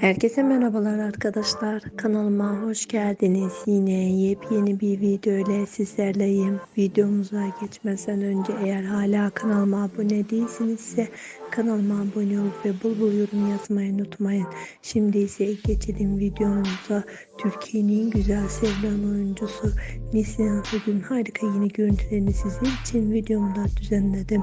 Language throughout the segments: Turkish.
Herkese merhabalar arkadaşlar. Kanalıma hoş geldiniz. Yine yepyeni bir video ile sizlerleyim. Videomuza geçmeden önce eğer hala kanalıma abone değilsinizse kanalıma abone olup ve bul bul yorum yazmayı unutmayın. Şimdi ise geçelim videomuza. Türkiye'nin en güzel sevilen oyuncusu Neslihan bugün harika yeni görüntülerini sizler için videomda düzenledim.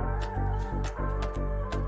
うん。